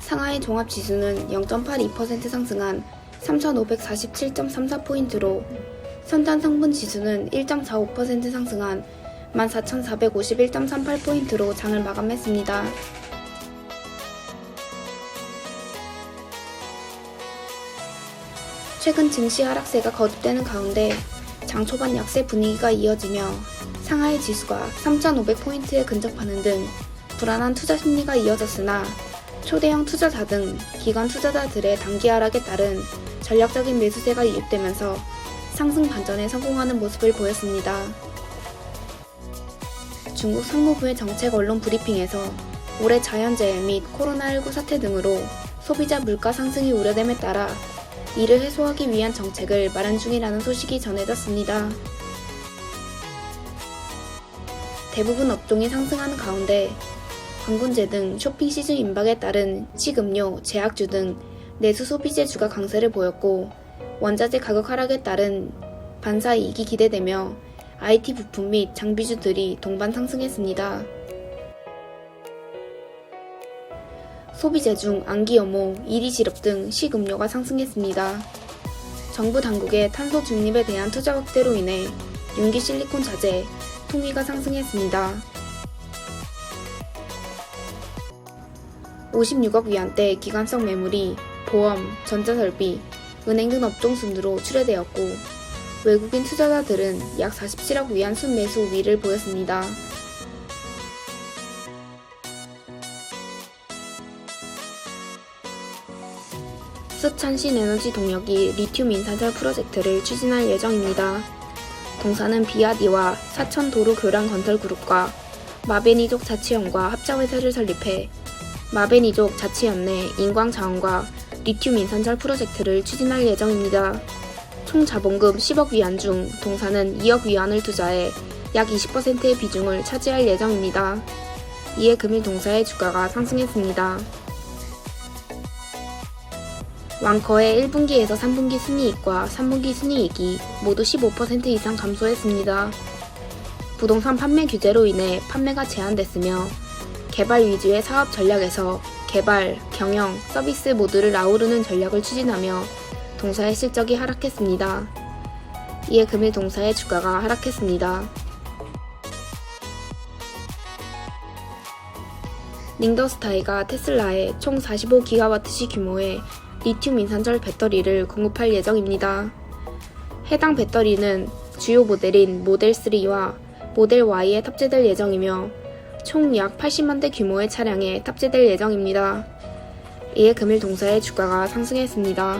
상하이 종합지수는 0.82% 상승한 3,547.34포인트로 선단 성분 지수는 1.45% 상승한 14,451.38포인트로 장을 마감했습니다. 최근 증시 하락세가 거듭되는 가운데 장 초반 약세 분위기가 이어지며 상하이 지수가 3,500포인트에 근접하는 등 불안한 투자 심리가 이어졌으나 초대형 투자자 등 기관 투자자들의 단기 하락에 따른 전략적인 매수세가 유입되면서 상승 반전에 성공하는 모습을 보였습니다. 중국 상무부의 정책 언론 브리핑에서 올해 자연재해 및 코로나19 사태 등으로 소비자 물가 상승이 우려됨에 따라 이를 해소하기 위한 정책을 마련 중이라는 소식이 전해졌습니다. 대부분 업종이 상승하는 가운데 관군제 등 쇼핑 시즌 임박에 따른 식음료, 제약주 등 내수 소비재주가 강세를 보였고 원자재 가격 하락에 따른 반사 이익이 기대되며 IT 부품 및 장비주들이 동반 상승했습니다. 소비재 중 안기어모, 이리시럽 등 식음료가 상승했습니다. 정부 당국의 탄소 중립에 대한 투자 확대로 인해 윤기 실리콘 자재, 통위가 상승했습니다. 56억 위안대 기관성 매물이 보험, 전자설비, 은행 등 업종 순으로 출회되었고 외국인 투자자들은 약 47억 위안 순매수 우위를 보였습니다. 쓰촨신 에너지 동력이 리튬 인산철 프로젝트를 추진할 예정입니다. 동사는 비아디와 사천 도로 교량 건설 그룹과 마베니족 자치연과 합작회사를 설립해 마베니족 자치연 내 인광 자원과 리튬 인산철 프로젝트를 추진할 예정입니다. 총 자본금 10억 위안 중 동사는 2억 위안을 투자해 약 20%의 비중을 차지할 예정입니다. 이에 금일 동사의 주가가 상승했습니다. 왕커의 1분기에서 3분기 순이익과 3분기 순이익이 모두 15% 이상 감소했습니다. 부동산 판매 규제로 인해 판매가 제한됐으며 개발 위주의 사업 전략에서 개발, 경영, 서비스 모두를 아우르는 전략을 추진하며 동사의 실적이 하락했습니다. 이에 금일 동사의 주가가 하락했습니다. 닝더스타이가 테슬라에 총 45기가와트시 규모의 리튬 인산철 배터리를 공급할 예정입니다. 해당 배터리는 주요 모델인 모델 3와 모델 Y에 탑재될 예정이며 총 약 80만 대 규모의 차량에 탑재될 예정입니다. 이에 금일 동사의 주가가 상승했습니다.